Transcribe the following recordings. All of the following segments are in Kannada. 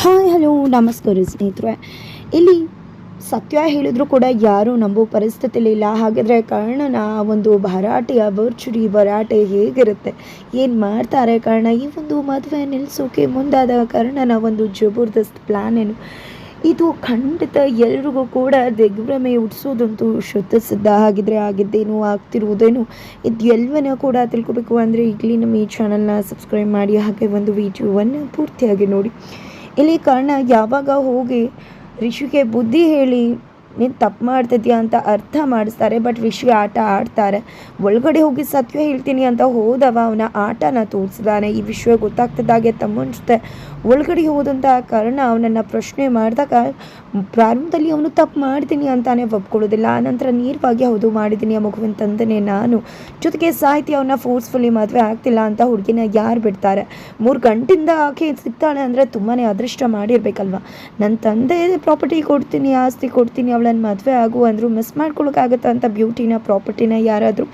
ಹಾಯ್ ಹಲೋ, ನಮಸ್ಕಾರ ಸ್ನೇಹಿತರೆ. ಇಲ್ಲಿ ಸತ್ಯ ಹೇಳಿದ್ರು ಕೂಡ ಯಾರೂ ನಂಬೋ ಪರಿಸ್ಥಿತಿಲಿ ಇಲ್ಲ. ಹಾಗಾದರೆ ಕರ್ಣನ ಒಂದು ಭರಾಟೆಯ ಭರ್ಚುರಿ ಭರಾಟೆ ಹೇಗಿರುತ್ತೆ? ಏನು ಮಾಡ್ತಾರೆ ಕರ್ಣ? ಈ ಒಂದು ಮದುವೆ ನಿಲ್ಲಿಸೋಕೆ ಮುಂದಾದ ಕರ್ಣನ ಒಂದು ಜಬರ್ದಸ್ತ್ ಪ್ಲ್ಯಾನ್ ಏನು? ಇದು ಖಂಡಿತ ಎಲ್ರಿಗೂ ಕೂಡ ದಿಗ್ಭ್ರಮೆ ಹುಟ್ಟಿಸೋದಂತೂ ಶುದ್ಧ ಸಿದ್ಧ ಆಗಿದ್ರೆ ಆಗಿದ್ದೇನು, ಆಗ್ತಿರುವುದೇನು, ಇದು ಎಲ್ಲವನ್ನ ಕೂಡ ತಿಳ್ಕೊಬೇಕು. ಅಂದರೆ ಈಗಲೇ ನಮ್ಮ ಈ ಚಾನಲ್ನ ಸಬ್ಸ್ಕ್ರೈಬ್ ಮಾಡಿ, ಹಾಗೆ ಒಂದು ವಿಡಿಯೋವನ್ನು ಪೂರ್ತಿಯಾಗಿ ನೋಡಿ. ಇಲ್ಲಿ ಕರ್ಣ ಯಾವಾಗ ಹೋಗಿ ರಿಷಿಗೆ ಬುದ್ಧಿ ಹೇಳಿ, ನೀನು ತಪ್ಪು ಮಾಡ್ತಿದ್ಯಾ? ಅಂತ ಅರ್ಥ ಮಾಡಿಸ್ತಾರೆ. ಬಟ್ ರಿಷಿ ಆಟ ಆಡ್ತಾರೆ. ಒಳಗಡೆ ಹೋಗಿ ಸತ್ಯ ಹೇಳ್ತೀನಿ ಅಂತ ಹೋದವ, ಅವನ ಆಟನ ತೋರಿಸಿದಾನೆ. ಈ ವಿಷಯ ಗೊತ್ತಾಗ್ತಿದ್ದಾಗೆ ತಮ್ಮನ ಜೊತೆ ಒಳಗಡೆ ಹೋದಂಥ ಕಾರಣ ಅವನನ್ನು ಪ್ರಶ್ನೆ ಮಾಡಿದಾಗ, ಪ್ರಾರಂಭದಲ್ಲಿ ಅವನು ತಪ್ಪು ಮಾಡ್ತೀನಿ ಅಂತಾನೆ ಒಪ್ಕೊಳ್ಳೋದಿಲ್ಲ. ಆನಂತರ ನೇರವಾಗಿ, ಹೌದು ಮಾಡಿದ್ದೀನಿ ಆ ಮಗುವಿನ ತಂದೆನೇ ನಾನು. ಜೊತೆಗೆ ಸಾಹಿತಿ ಅವನ್ನ ಫೋರ್ಸ್ಫುಲ್ಲಿ ಮದುವೆ ಆಗ್ತಿಲ್ಲ ಅಂತ ಹುಡುಗಿನ ಯಾರು ಬಿಡ್ತಾರೆ? ಮೂರು ಗಂಟೆಯಿಂದ ಆಕೆ ಸಿಗ್ತಾಳೆ ಅಂದರೆ ತುಂಬಾ ಅದೃಷ್ಟ ಮಾಡಿರ್ಬೇಕಲ್ವ? ನನ್ನ ತಂದೆ ಪ್ರಾಪರ್ಟಿ ಕೊಡ್ತೀನಿ, ಆಸ್ತಿ ಕೊಡ್ತೀನಿ ಅವಳನ್ನು ಮದುವೆ ಆಗು ಅಂದರು ಮಿಸ್ ಮಾಡ್ಕೊಳಕ್ಕಾಗತ್ತಾ ಅಂತ ಬ್ಯೂಟಿನ ಪ್ರಾಪರ್ಟಿನ ಯಾರಾದರೂ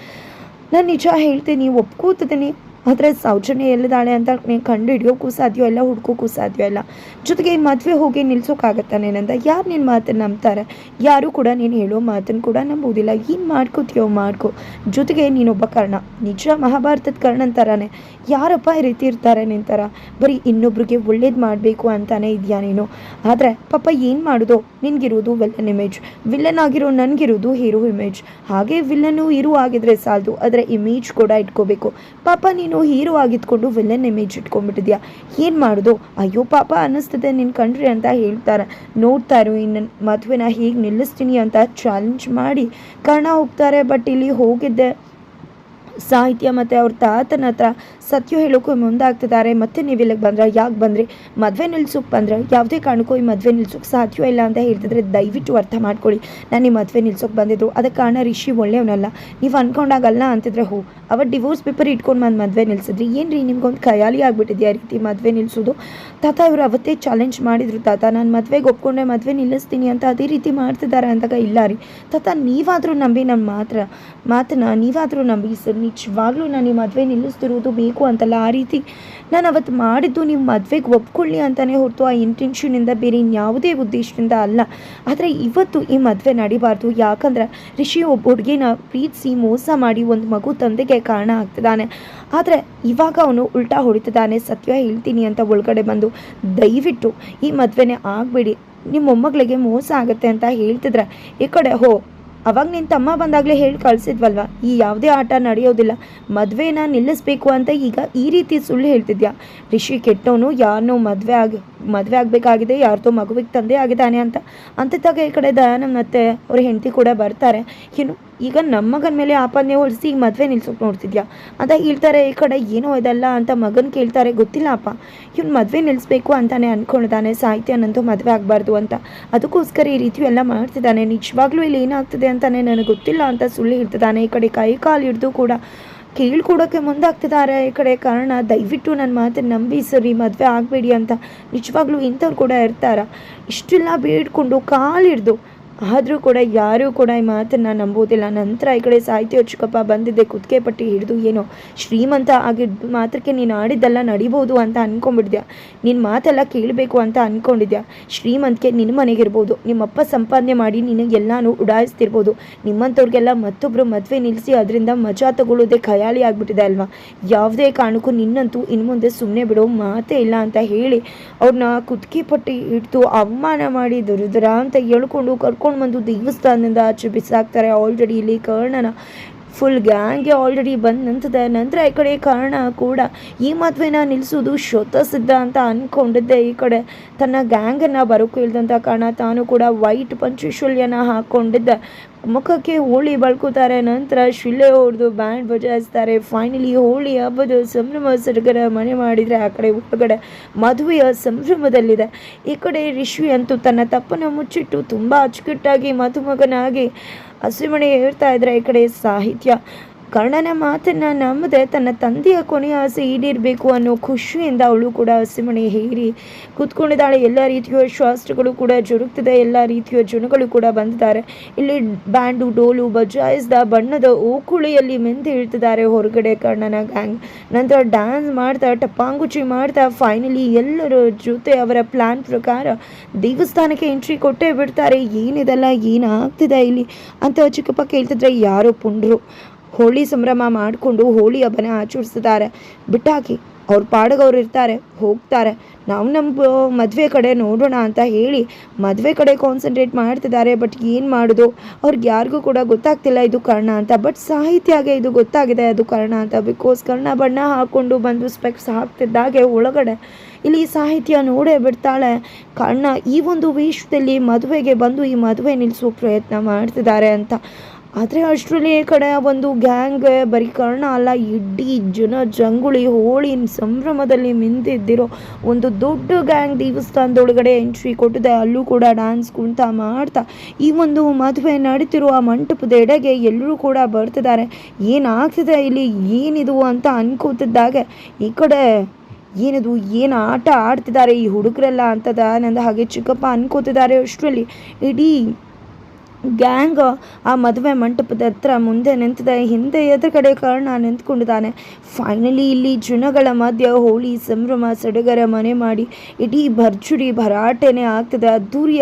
ನಾನು ನಿಜ ಹೇಳ್ತೀನಿ ಒಪ್ಕೋತಿದ್ದೀನಿ ಆದರೆ ಸೌಜನ್ಯ ಎಲ್ಲಿದ್ದಾಳೆ ಅಂತ ನೀನು ಕಂಡು ಹಿಡಿಯೋಕ್ಕೂ ಸಾಧ್ಯ ಇಲ್ಲ ಹುಡ್ಕೋಕ್ಕೂ ಸಾಧ್ಯ ಇಲ್ಲ. ಜೊತೆಗೆ ಈ ಮದುವೆ ಹೋಗಿ ನಿಲ್ಸೋಕ್ಕಾಗತ್ತಾನೇನಂತ ಯಾರು ನಿನ್ನ ಮಾತನ್ನು ನಂಬ್ತಾರೆ? ಯಾರೂ ಕೂಡ ನೀನು ಹೇಳೋ ಮಾತನ್ನು ಕೂಡ ನಂಬೋದಿಲ್ಲ ಏನು ಮಾಡ್ಕೋತೀಯೋ ಮಾಡ್ಕೋ. ಜೊತೆಗೆ ನೀನೊಬ್ಬ ಕರ್ಣ. ನಿಜ ಮಹಾಭಾರತದ ಕರ್ಣನ ಥರನೇ ಯಾರಪ್ಪ ಈ ರೀತಿ ಇರ್ತಾರೆ ನಿನ್ನ ಥರ ಬರೀ ಇನ್ನೊಬ್ರಿಗೆ ಒಳ್ಳೇದು ಮಾಡಬೇಕು ಅಂತಾನೆ ಇದೆಯಾ ನೀನು? ಆದರೆ ಪಾಪ ಏನು ಮಾಡೋದು? ನಿನಗಿರೋದು ವಿಲ್ಲನ್ ಇಮೇಜ್ ವಿಲ್ಲನ್ ಆಗಿರೋ ನನಗಿರೋದು ಹೀರೋ ಇಮೇಜ್ ಹಾಗೆ ವಿಲ್ಲನು ಹೀರೋ ಆಗಿದ್ರೆ ಸಾಲದು. ಅದರ ಇಮೇಜ್ ಕೂಡ ಇಟ್ಕೋಬೇಕು. ಪಾಪ ನೀನು ಹೀರೋ ಆಗಿದ್ಕೊಂಡು ವಿಲನ್ ಇಮೇಜ್ ಇಟ್ಕೊಂಡ್ಬಿಟ್ಟಿದ್ಯಾ? ಏನು ಮಾಡೋದು? ಅಯ್ಯೋ ಪಾಪ ಅನ್ನಿಸ್ತದೆ ನಿನ್ನ ಕಣ್ರಿ ಅಂತ ಹೇಳ್ತಾರೆ. ನೋಡ್ತಾ ಇರು, ಇನ್ನು ಮದುವೆನ ಹೀಗೆ ನಿಲ್ಲಿಸ್ತೀನಿ ಅಂತ ಚಾಲೆಂಜ್ ಮಾಡಿ ಕರ್ಣ ಹೋಗ್ತಾರೆ ಬಟ್ ಇಲ್ಲಿ ಹೋಗಿದ್ದೆ ಸಾಹಿತ್ಯ ಮತ್ತು ಅವ್ರ ತಾತನ ಹತ್ರ ಸತ್ಯ ಹೇಳೋಕ್ಕೂ ಮುಂದಾಗ್ತಿದ್ದಾರೆ. ಮತ್ತೆ ನೀವು ಇಲ್ಲಿಗೆ ಬಂದ್ರೆ ಯಾಕೆ ಬಂದರೆ? ಮದುವೆ ನಿಲ್ಸೋಕೆ ಬಂದ್ರೆ ಯಾವುದೇ ಕಾರಣಕ್ಕೂ ಈ ಮದುವೆ ನಿಲ್ಸೋಕೆ ಸಾಧ್ಯ ಇಲ್ಲ ಅಂತ ಹೇಳ್ತಿದ್ರೆ ದಯವಿಟ್ಟು ಅರ್ಥ ಮಾಡ್ಕೊಳ್ಳಿ. ನಾನು ಈ ಮದುವೆ ನಿಲ್ಸೋಕೆ ಬಂದಿದ್ದು, ಅದಕ್ಕೆ ಕಾರಣ ರಿಷಿ ಒಳ್ಳೆಯವನಲ್ಲ. ನೀವು ಅನ್ಕೊಂಡಾಗಲ್ಲ ಅಂತಿದ್ರೆ ಹೋ, ಅವತ್ತು ಡಿವೋರ್ಸ್ ಪೇಪರ್ ಇಟ್ಕೊಂಡು ಬಂದು ಮದುವೆ ನಿಲ್ಸಿದ್ರಿ. ಏನು ರೀ ನಿಮ್ಗೊಂದು ಖಯಾಲಿ ಆಗಿಬಿಟ್ಟಿದೆ ರೀತಿ ಮದುವೆ ನಿಲ್ಸೋದು? ತಾತ ಇವರು ಅವತ್ತೇ ಚಾಲೆಂಜ್ ಮಾಡಿದ್ರು ತಾತ, ನಾನು ಮದುವೆಗೆ ಒಪ್ಕೊಂಡ್ರೆ ಮದುವೆ ನಿಲ್ಲಿಸ್ತೀನಿ ಅಂತ ಅದೇ ರೀತಿ ಮಾಡ್ತಿದ್ದಾರೆ ಅಂದಾಗ ಇಲ್ಲ ರೀ. ತಾತ, ನೀವಾದರೂ ನಂಬಿ ನನ್ನ ಮಾತ್ರ, ಮಾತನ್ನ ನೀವಾದರೂ ನಂಬಿ ಸರ್, ನಿಜವಾಗ್ಲೂ ನಾನು ಈ ಮದುವೆ ನಿಲ್ಲಿಸ್ತಿರೋದು ಬೇಕು ಅಂತಲ್ಲ. ಆ ರೀತಿ ನಾನು ಅವತ್ತು ಮಾಡಿದ್ದು ನೀವು ಮದುವೆಗೆ ಒಪ್ಕೊಳ್ಳಿ ಅಂತಲೇ ಹೊರತು ಆ ಇಂಟೆನ್ಷನಿಂದ ಬೇರೆ ಇನ್ಯಾವುದೇ ಉದ್ದೇಶದಿಂದ ಅಲ್ಲ. ಆದರೆ ಇವತ್ತು ಈ ಮದುವೆ ನಡಿಬಾರ್ದು. ಯಾಕಂದ್ರೆ ರಿಷಿ ಒಬ್ಬ ಹುಡುಗಿನ ಪ್ರೀತಿಸಿ ಮೋಸ ಮಾಡಿ ಒಂದು ಮಗು ತಂದೆಗೆ ಕಾರಣ ಆಗ್ತಿದ್ದಾನೆ. ಆದರೆ ಇವಾಗ ಅವನು ಉಲ್ಟಾ ಹೊಡಿತಿದ್ದಾನೆ. ಸತ್ಯ ಹೇಳ್ತೀನಿ ಅಂತ ಒಳಗಡೆ ಬಂದು ದಯವಿಟ್ಟು ಈ ಮದುವೆನೇ ಆಗಬೇಡಿ. ನಿಮ್ಮ ಮೊಮ್ಮಗಳಿಗೆ ಮೋಸ ಆಗುತ್ತೆ ಅಂತ ಹೇಳ್ತಿದ್ರೆ ಈ ಕಡೆ ಹೋ ಅವಾಗ ನಿನ್ನ ತಮ್ಮ ಬಂದಾಗಲೇ ಹೇಳಿ ಕಳಿಸಿದ್ವಲ್ವ? ಈ ಯಾವುದೇ ಆಟ ನಡೆಯೋದಿಲ್ಲ. ಮದುವೆನ ನಿಲ್ಲಿಸ್ಬೇಕು ಅಂತ ಈಗ ಈ ರೀತಿ ಸುಳ್ಳು ಹೇಳ್ತಿದ್ಯಾ? ರಿಷಿ ಕೆಟ್ಟವನು ಯಾರನ್ನೋ ಮದುವೆ ಆಗಿ, ಮದುವೆ ಆಗಬೇಕಾಗಿದೆ, ಯಾರ್ದೋ ಮಗುವಿಗೆ ತಂದೆ ಆಗಿದ್ದಾನೆ ಅಂತ. ಅಂತಿದ್ದಾಗ ಈ ಕಡೆ ದಯಾನಂದ್ ಮತ್ತೆ ಅವ್ರ ಹೆಂಡತಿ ಕೂಡ ಬರ್ತಾರೆ. ಏನು ಈಗ ನಮ್ಮ ಮಗನ ಮೇಲೆ ಆಪಾದನೆ ಹೋಲಿಸಿ ಈಗ ಮದುವೆ ನಿಲ್ಸೋಕೆ ನೋಡ್ತಿದ್ಯಾ? ಅಂತ ಹೇಳ್ತಾರೆ, ಈ ಕಡೆ ಏನೋ ಇದಲ್ಲ ಅಂತ ಮಗನ ಕೇಳ್ತಾರೆ, ಗೊತ್ತಿಲ್ಲ ಅಪ್ಪ. ಇವ್ನು ಮದುವೆ ನಿಲ್ಲಿಸ್ಬೇಕು ಅಂತಾನೆ ಅಂದ್ಕೊಂಡಿದ್ದಾನೆ ಸಾಹಿತ್ಯನಂತೂ ಮದುವೆ ಆಗಬಾರ್ದು ಅಂತ. ಅದಕ್ಕೋಸ್ಕರ ಈ ರೀತಿ ಎಲ್ಲ ಮಾಡ್ತಿದ್ದಾನೆ. ನಿಜವಾಗ್ಲೂ ಇಲ್ಲಿ ಏನಾಗ್ತಿದೆ ಅಂತಾನೆ ನನಗೆ ಗೊತ್ತಿಲ್ಲ ಅಂತ ಸುಳ್ಳು ಹೇಳ್ತಿದ್ದಾನೆ. ಈ ಕಡೆ ಕೈ ಕಾಲು ಹಿಡಿದು ಕೂಡ ಕೇಳ್ಕೊಡೋಕ್ಕೆ ಮುಂದಾಗ್ತಿದ್ದಾರೆ. ಈ ಕಡೆ ಕಾರಣ, ದಯವಿಟ್ಟು ನನ್ನ ಮಾತನ್ನು ನಂಬಿ ಸರಿ ಮದುವೆ ಆಗಬೇಡಿ ಅಂತ ನಿಜವಾಗ್ಲೂ ಇಂಥವ್ರು ಕೂಡ ಇರ್ತಾರ. ಇಷ್ಟೆಲ್ಲ ಬೇಡ್ಕೊಂಡು ಕಾಲು ಹಿಡ್ದು ಆದರೂ ಕೂಡ ಯಾರೂ ಕೂಡ ಈ ಮಾತನ್ನು ನಂಬೋದಿಲ್ಲ ನಂತರ ಈ ಕಡೆ ಸಾಹಿತ್ಯ ಚಿಕ್ಕಪ್ಪ ಬಂದಿದ್ದೆ ಕುತ್ತಿಗೆ ಪಟ್ಟಿ ಹಿಡಿದು ಏನೋ ಶ್ರೀಮಂತ ಆಗಿದ್ದು ಮಾತ್ರಕ್ಕೆ ನೀನು ಆಡಿದ್ದೆಲ್ಲ ನಡಿಬೋದು ಅಂತ ಅಂದ್ಕೊಂಡ್ಬಿಡ್ದ್ಯಾ ನಿನ್ನ ಮಾತೆಲ್ಲ ಕೇಳಬೇಕು ಅಂತ ಅಂದ್ಕೊಂಡಿದ್ಯಾ ಶ್ರೀಮಂತಕ್ಕೆ ನಿನ್ನ ಮನೆಗಿರ್ಬೋದು. ನಿಮ್ಮಪ್ಪ ಸಂಪಾದನೆ ಮಾಡಿ ಎಲ್ಲಾನು ಉಡಾಯಿಸ್ತಿರ್ಬೋದು. ನಿಮ್ಮಂಥವ್ರಿಗೆಲ್ಲ ಮತ್ತೊಬ್ಬರು ಮದುವೆ ನಿಲ್ಲಿಸಿ ಅದರಿಂದ ಮಜಾ ತಗೊಳ್ಳೋದೇ ಖಯಾಲಿ ಆಗಿಬಿಟ್ಟಿದೆ ಅಲ್ವಾ? ಯಾವುದೇ ಕಾರಣಕ್ಕೂ ನಿನ್ನಂತೂ ಇನ್ನು ಮುಂದೆ ಸುಮ್ಮನೆ ಬಿಡೋ ಮಾತೇ ಇಲ್ಲ ಅಂತ ಹೇಳಿ ಅವ್ರನ್ನ ಕುತ್ತಿಗೆ ಪಟ್ಟಿ ಹಿಡಿದು ಅವಮಾನ ಮಾಡಿ ದುರುದುರ ಅಂತ ಹೇಳ್ಕೊಂಡು ಕರ್ಕೊಂಡು ಬಂದು ದೇವಸ್ಥಾನದಿಂದ ಆಚೆ ಬಿಸಾಕ್ತಾರೆ. ಆಲ್ರೆಡಿ ಇಲ್ಲಿ ಕರ್ಣನ ಫುಲ್ ಗ್ಯಾಂಗೆ ಆಲ್ರೆಡಿ ಬಂದು ನಿಂತಿದೆ. ನಂತರ ಈ ಕಡೆ ಕಾರಣ ಕೂಡ ಈ ಮದುವೆನ ನಿಲ್ಲಿಸೋದು ಶೋತ ಸಿದ್ಧ ಅಂತ ಅಂದ್ಕೊಂಡಿದ್ದೆ ಈ ಕಡೆ ತನ್ನ ಗ್ಯಾಂಗನ್ನು ಬರೋಕ್ಕೂ ಇಲ್ದಂಥ ಕಾರಣ ತಾನು ಕೂಡ ವೈಟ್ ಪಂಚಶೂಲ್ಯನ ಹಾಕ್ಕೊಂಡಿದ್ದೆ ಮುಖಕ್ಕೆ ಹೋಳಿ ಬಳ್ಕೋತಾರೆ. ನಂತರ ಶಿಲೆ ಹೊಡೆದು ಬ್ಯಾಂಡ್ ಬಜಾಯಿಸ್ತಾರೆ. ಫೈನಲಿ ಹೋಳಿ ಹಬ್ಬದ ಸಂಭ್ರಮ ಸಡಗರ ಮನೆ ಮಾಡಿದರೆ ಆ ಕಡೆ ಒಳಗಡೆ ಮದುವೆಯ ಸಂಭ್ರಮದಲ್ಲಿದೆ. ಈ ಕಡೆ ರಿಷಿ ಅಂತೂ ತನ್ನ ತಪ್ಪನ್ನು ಮುಚ್ಚಿಟ್ಟು ತುಂಬ ಅಚ್ಚುಕಟ್ಟಾಗಿ ಮದುಮಗನಾಗಿ ಹಸಿಮಣೆ ಹೇಳ್ತಾ ಇದ್ರೆ ಈ ಕಡೆ ಸಾಹಿತ್ಯ ಕರ್ಣನ ಮಾತನ್ನು ನಂಬದೆ ತನ್ನ ತಂದೆಯ ಕೊನೆಯ ಆಸೆ ಈಡೇರಬೇಕು ಅನ್ನೋ ಖುಷಿಯಿಂದ ಅವಳು ಕೂಡ ಹಸಿಮಣೆ ಹೇರಿ ಕೂತ್ಕೊಂಡಿದ್ದಾಳೆ. ಎಲ್ಲ ರೀತಿಯ ಶಾಸ್ತ್ರಗಳು ಕೂಡ ಜರುಗ್ತಿದೆ. ಎಲ್ಲ ರೀತಿಯ ಜನಗಳು ಕೂಡ ಬಂದಿದ್ದಾರೆ. ಇಲ್ಲಿ ಬ್ಯಾಂಡು, ಡೋಲು ಬಜಾಯಿಸಿದ ಬಣ್ಣದ ಓಕುಳಿಯಲ್ಲಿ ಮೆಂದು ಇಳ್ತಿದ್ದಾರೆ ಹೊರಗಡೆ ಕರ್ಣನ ಗ್ಯಾಂಗ್ ನಂತರ ಡ್ಯಾನ್ಸ್ ಮಾಡ್ತಾ ಟಪ್ಪಾಂಗುಚಿ ಮಾಡ್ತಾ ಫೈನಲಿ ಎಲ್ಲರ ಜೊತೆ ಅವರ ಪ್ಲ್ಯಾನ್ ಪ್ರಕಾರ ದೇವಸ್ಥಾನಕ್ಕೆ ಎಂಟ್ರಿ ಕೊಟ್ಟೇ ಬಿಡ್ತಾರೆ. ಏನಿದೆಲ್ಲ ಏನಾಗ್ತಿದೆ ಇಲ್ಲಿ? ಅಂತ ಚಿಕ್ಕಪ್ಪ ಕೇಳ್ತಿದ್ರೆ, ಯಾರೋ ಪುಂಡ್ರು. ಹೋಳಿ ಸಂಭ್ರಮ ಮಾಡಿಕೊಂಡು ಹೋಳಿ ಹಬ್ಬನ ಆಚರಿಸ್ತಾರೆ. ಬಿಟ್ಟಾಕಿ ಅವ್ರ ಪಾಡಗವ್ರು ಇರ್ತಾರೆ, ಹೋಗ್ತಾರೆ. ನಾವು ನಮ್ಮ ಮದುವೆ ಕಡೆ ನೋಡೋಣ ಅಂತ ಹೇಳಿ ಮದುವೆ ಕಡೆ ಕಾನ್ಸಂಟ್ರೇಟ್ ಮಾಡ್ತಿದ್ದಾರೆ ಬಟ್ ಏನು ಮಾಡೋದು? ಅವ್ರಿಗೆ ಯಾರಿಗೂ ಕೂಡ ಗೊತ್ತಾಗ್ತಿಲ್ಲ ಇದು ಕರ್ಣ ಅಂತ ಬಟ್ ಸಾಹಿತ್ಯಾಗೆ ಇದು ಗೊತ್ತಾಗಿದೆ ಅದು ಕರ್ಣ ಅಂತ ಬಿಕಾಸ್ ಕರ್ಣ ಬಣ್ಣ ಹಾಕ್ಕೊಂಡು ಬಂದು ಸ್ಪೆಕ್ಸ್ ಹಾಕ್ತಿದ್ದಾಗೆ ಒಳಗಡೆ. ಇಲ್ಲಿ ಸಾಹಿತ್ಯ ನೋಡೇ ಬಿಡ್ತಾಳೆ. ಕರ್ಣ ಈ ಒಂದು ವೇಷದಲ್ಲಿ ಮದುವೆಗೆ ಬಂದು ಈ ಮದುವೆ ನಿಲ್ಲಿಸೋ ಪ್ರಯತ್ನ ಮಾಡ್ತಿದ್ದಾರೆ ಅಂತ. ಆದರೆ ಅಷ್ಟರಲ್ಲಿ ಈ ಕಡೆ ಒಂದು ಗ್ಯಾಂಗ್ ಬರೀ ಕರ್ಣ ಅಲ್ಲ, ಇಡೀ ಜನ ಜಂಗುಳಿ, ಹೋಳಿ ಸಂಭ್ರಮದಲ್ಲಿ ಮಿಂದಿದ್ದಿರೋ ಒಂದು ದೊಡ್ಡ ಗ್ಯಾಂಗ್ ದೇವಸ್ಥಾನದೊಳಗಡೆ ಎಂಟ್ರಿ ಕೊಟ್ಟಿದೆ. ಅಲ್ಲೂ ಕೂಡ ಡ್ಯಾನ್ಸ್ ಕುಂತ ಮಾಡ್ತಾ ಈ ಒಂದು ಮದುವೆ ನಡೀತಿರುವ ಮಂಟಪದ ಎಡೆಗೆ ಎಲ್ಲರೂ ಕೂಡ ಬರ್ತಿದ್ದಾರೆ. ಏನಾಗ್ತಿದೆ ಇಲ್ಲಿ? ಏನಿದು ಅಂತ ಅನ್ಕೋತಿದ್ದಾಗೆ. ಈ ಕಡೆ ಏನಿದು? ಏನು ಆಟ ಆಡ್ತಿದ್ದಾರೆ ಈ ಹುಡುಗರೆಲ್ಲ ಅಂತದ ನಂದು ಹಾಗೆ ಚಿಕ್ಕಪ್ಪ ಅನ್ಕೋತಿದ್ದಾರೆ ಅಷ್ಟರಲ್ಲಿ. ಇಡೀ ಗ್ಯಾಂಗ್ ಆ ಮದುವೆ ಮಂಟಪದ ಹತ್ರ ಮುಂದೆ ನಿಂತಿದೆ. ಹಿಂದೆ ಎದುರುಗಡೆ ಕರ್ಣ ನಿಂತ್ಕೊಂಡಿದ್ದಾನೆ. ಫೈನಲಿ ಇಲ್ಲಿ ಜನಗಳ ಮಧ್ಯ ಹೋಳಿ, ಸಂಭ್ರಮ, ಸಡಗರ ಮನೆ ಮಾಡಿ ಇಡೀ ಭರ್ಜುಡಿ ಭರಾಟೆನೇ ಆಗ್ತದೆ. ಅದ್ದೂರಿ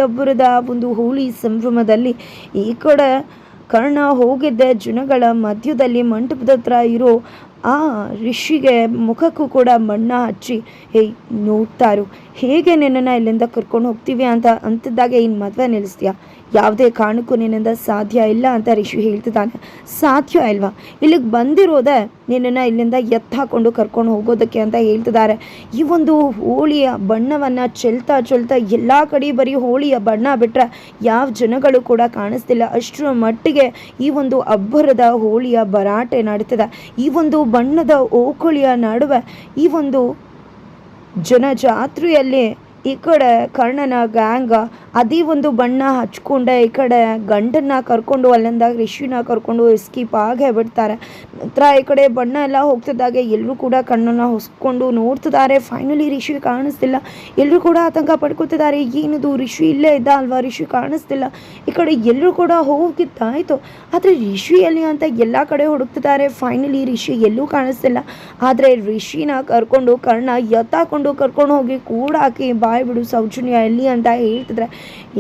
ಒಂದು ಹೋಳಿ ಸಂಭ್ರಮದಲ್ಲಿ ಈ ಕಡೆ ಕರ್ಣ ಹೋಗಿದ್ದೆ. ಜನಗಳ ಮಧ್ಯದಲ್ಲಿ ಮಂಟಪದ ಹತ್ರ ಇರೋ ಆ ಋಷಿಗೆ ಮುಖಕ್ಕೂ ಕೂಡ ಮಣ್ಣ ಹಚ್ಚಿ ಹೇ ನೋಡ್ತಾರು, ಹೇಗೆ ನಿನ್ನನ್ನು ಇಲ್ಲಿಂದ ಕರ್ಕೊಂಡು ಹೋಗ್ತೀವಿ ಅಂತ ಅಂತಿದ್ದಾಗೆ ಇನ್ನು ಮದುವೆ ನಿಲ್ಲಿಸ್ತೀಯಾ? ಯಾವುದೇ ಕಾರಣಕ್ಕೂ ನಿನ್ನಿಂದ ಸಾಧ್ಯ ಇಲ್ಲ ಅಂತ ಋಷಿ ಹೇಳ್ತಿದ್ದಾನೆ. ಸಾಧ್ಯ ಇಲ್ವಾ? ಇಲ್ಲಿಗೆ ಬಂದಿರೋದೇ ನಿನ್ನನ್ನು ಇಲ್ಲಿಂದ ಎತ್ತ ಹಾಕೊಂಡು ಕರ್ಕೊಂಡು ಹೋಗೋದಕ್ಕೆ ಅಂತ ಹೇಳ್ತಿದ್ದಾರೆ. ಈ ಒಂದು ಹೋಳಿಯ ಬಣ್ಣವನ್ನು ಚೆಲ್ತಾ ಚೆಲ್ತಾ ಎಲ್ಲ ಕಡೆ ಬರೀ ಹೋಳಿಯ ಬಣ್ಣ ಬಿಟ್ಟರೆ ಯಾವ ಜನಗಳು ಕೂಡ ಕಾಣಿಸ್ತಿಲ್ಲ. ಅಷ್ಟರ ಮಟ್ಟಿಗೆ ಈ ಒಂದು ಅಬ್ಬರದ ಹೋಳಿಯ ಭರಾಟೆ ನಡೀತಿದೆ. ಈ ಒಂದು ಬಣ್ಣದ ಓಕುಳಿಯ ನಡುವೆ ಈ ಒಂದು ಜನಜಾತ್ರೆಯಲ್ಲಿ ಈ ಕಡೆ ಕರ್ಣನ ಗ್ಯಾಂಗ ಅದೇ ಒಂದು ಬಣ್ಣ ಹಚ್ಕೊಂಡೆ, ಈ ಕಡೆ ಗಂಡನ್ನ ಕರ್ಕೊಂಡು ಅಲ್ಲಿಂದ ರಿಷಿನ ಕರ್ಕೊಂಡು ಎಸ್ಕೀಪ್ ಆಗೇ ಬಿಡ್ತಾರೆ. ನಂತರ ಈ ಕಡೆ ಬಣ್ಣ ಎಲ್ಲ ಹೋಗ್ತಿದ್ದಾಗೆ ಎಲ್ಲರೂ ಕೂಡ ಕಣ್ಣನ್ನು ಹೊಸ್ಕೊಂಡು ನೋಡ್ತಿದ್ದಾರೆ. ಫೈನಲಿ ರಿಷಿ ಕಾಣಿಸ್ತಿಲ್ಲ. ಎಲ್ಲರೂ ಕೂಡ ಆತಂಕ ಪಡ್ಕೊತಿದ್ದಾರೆ. ಏನಿದು, ರಿಷಿ ಇಲ್ಲೇ ಇದ್ದ ಅಲ್ವಾ? ರಿಷಿ ಕಾಣಿಸ್ತಿಲ್ಲ. ಈ ಕಡೆ ಎಲ್ಲರೂ ಕೂಡ ಹೋಗಿದ್ದಾಯ್ತು. ಆದರೆ ರಿಷಿ ಎಲ್ಲಿ ಅಂತ ಎಲ್ಲ ಕಡೆ ಹುಡುಕ್ತಿದ್ದಾರೆ. ಫೈನಲಿ ರಿಷಿ ಎಲ್ಲೂ ಕಾಣಿಸ್ತಿಲ್ಲ. ಆದರೆ ರಿಷಿನ ಕರ್ಕೊಂಡು, ಕರ್ಣ ಎತ್ತಾಕೊಂಡು ಕರ್ಕೊಂಡು ಹೋಗಿ ಕೂಡ ಹಾಕಿ ಬಾಯ್ ಬಿಡು ಸೌಜನ್ಯ, ಎಲ್ಲಿ ಅಂತ ಹೇಳ್ತಿದ್ರೆ,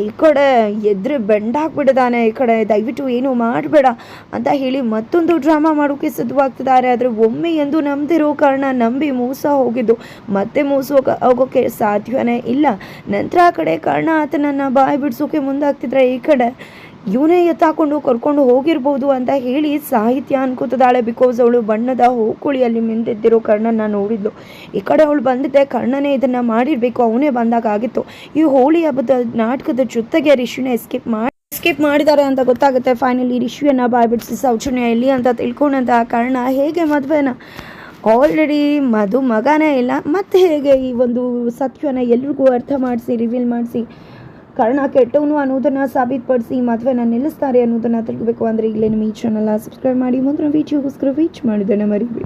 ಈ ಕಡೆ ಎದ್ರೆ ಬೆಂಡಾಕ್ಬಿಟ್ಟಿದ್ದಾನೆ ಈ ಕಡೆ ದಯವಿಟ್ಟು ಏನು ಮಾಡಬೇಡ ಅಂತ ಹೇಳಿ ಮತ್ತೊಂದು ಡ್ರಾಮಾ ಮಾಡೋಕ್ಕೆ ಸಿದ್ಧವಾಗ್ತಿದ್ದಾರೆ. ಆದರೆ ಒಮ್ಮೆ ಎಂದು ನಂಬದಿರೋ ಕಾರಣ ನಂಬಿ ಮೋಸ ಹೋಗಿದ್ದು. ಮತ್ತೆ ಮೋಸ ಹೋಗ- ಹೋಗೋಕ್ಕೆ ಸಾಧ್ಯವೇ ಇಲ್ಲ. ನಂತರ ಆ ಕಡೆ ಕಾರಣ ಆತನನ್ನು ಬಾಯಿ ಬಿಡಿಸೋಕೆ ಮುಂದಾಗ್ತಿದ್ರೆ ಈ ಕಡೆ ಇವನೇ ಎತ್ತಾಕೊಂಡು ಕರ್ಕೊಂಡು ಹೋಗಿರ್ಬೋದು ಅಂತ ಹೇಳಿ ಸಾಹಿತ್ಯ ಅನ್ಕೋತದಾಳೆ ಬಿಕಾಸ್ ಅವಳು ಬಣ್ಣದ ಹೋಕುಳಿಯಲ್ಲಿ ಮಿಂದೆದ್ದಿರೋ ಕರ್ಣನ ನೋಡಿದ್ಲು. ಈ ಕಡೆ ಅವಳು ಬಂದಿದ್ದೆ, ಕರ್ಣನೇ ಇದನ್ನು ಮಾಡಿರಬೇಕು, ಅವನೇ ಬಂದಾಗ ಆಗಿತ್ತು. ಈ ಹೋಳಿ ಹಬ್ಬದ ನಾಟಕದ ಜೊತೆಗೆ ರಿಷಿನ ಎಸ್ಕೇಪ್ ಮಾಡಿ ಎಸ್ಕೇಪ್ ಮಾಡಿದ್ದಾರೆ ಅಂತ ಗೊತ್ತಾಗುತ್ತೆ. ಫೈನಲಿ ರಿಷಿಯನ್ನ ಬಾಯ್ಬಿಡಿಸಿ ಸೌಚನ್ಯ ಎಲ್ಲಿ ಅಂತ ತಿಳ್ಕೊಂಡಂತ ಕರ್ಣ, ಹೇಗೆ ಮದುವೆನ? ಆಲ್ರೆಡಿ ಮಧು ಮಗನೇ ಇಲ್ಲ. ಮತ್ತೆ ಹೇಗೆ ಈ ಒಂದು ಸತ್ಯನ ಎಲ್ರಿಗೂ ಅರ್ಥ ಮಾಡಿಸಿ ರಿವೀಲ್ ಮಾಡಿಸಿ ಕರ್ಣ ಕೆಟ್ಟವನು ಅನ್ನೋದನ್ನು ಸಾಬೀತುಪಡಿಸಿ ಮದುವೆನ ನಿಲ್ಲಿಸ್ತಾರೆ ಅನ್ನೋದನ್ನ ತಿಳ್ಕೋಬೇಕು. ಅಂದರೆ ಈಗಲೇ ನಿಮ್ಮ ಈ ಚಾನಲ್ನ ಸಬ್ಸ್ಕ್ರೈಬ್ ಮಾಡಿ. ಮುಂದಿನ ವೀಡಿಯೋಗೋಸ್ಕರ ವೀಚ್ ಮಾಡಿದ್ದೇನೆ ಮರಿಬೇಡಿ.